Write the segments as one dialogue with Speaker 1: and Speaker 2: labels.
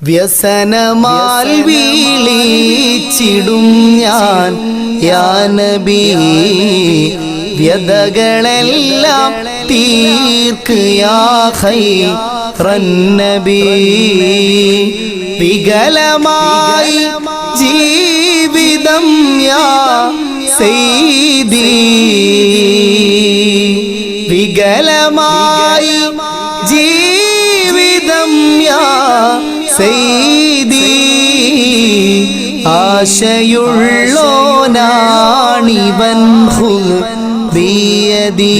Speaker 1: വ്യസനമാൽ വീളിച്ചിടും ഞാൻ. യാനബി വ്യതകളെല്ലാം തീർക്ക് യാഹൈ റന്നബി വികലമായി ജീവിതം യാ സെയ്തി വികലമായി ജീ സെയ്തി ആശയുള്ളോനാണിവൻ ബിയദീ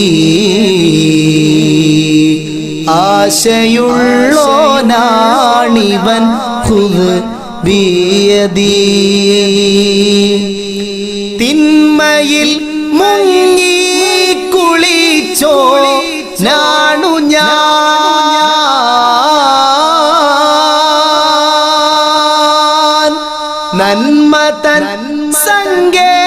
Speaker 1: ആശയുള്ളോനാണിവൻ ബിയദീ തിന്മയിൽ മുങ്ങി കുളിച്ചോ നാണു നന്മ തൻ സങ്കേതമേ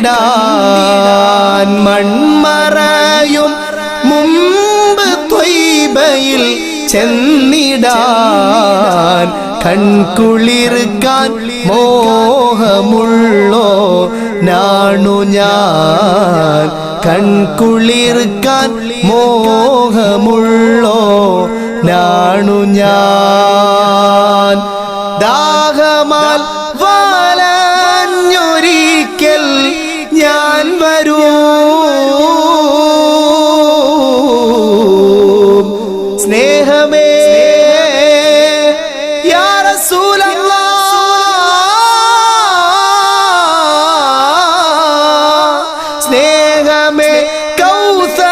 Speaker 1: കണ്ടിടാൻ മൺമറയും മുമ്പ് ത്വയ്ബയിൽ ചെന്നിടാൻ കൺകുളിർക്കാൻ മോഹമുള്ളോ നാണു ഞാൻ. കൺകുളിർക്കാൻ മോഹമുള്ളോ നാണു ഞാൻ. ഞാൻ വരൂ. സ്നേഹമേ സ്നേഹമേ കൗസറൊരിറ്റന്ന്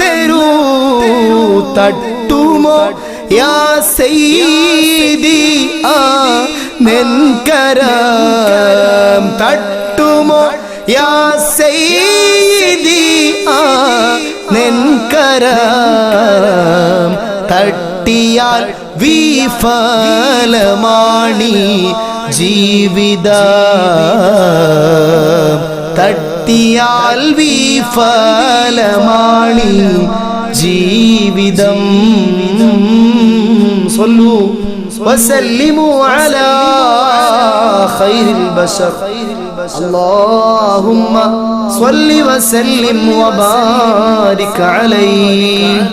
Speaker 1: തരൂ തട്ടുമോ? യാ സൈദി ആ നെൻകരം. തട്ടുമോ യാ സയ്യിദി ആ നെൻകരം തട്ടിയാൽ വിഫലമാണി ജീവിത തട്ടിയാൽ വിഫലമാണി ജീവിതം صلوا وسلموا على خير البشر اللهم صل وسلم وبارك عليه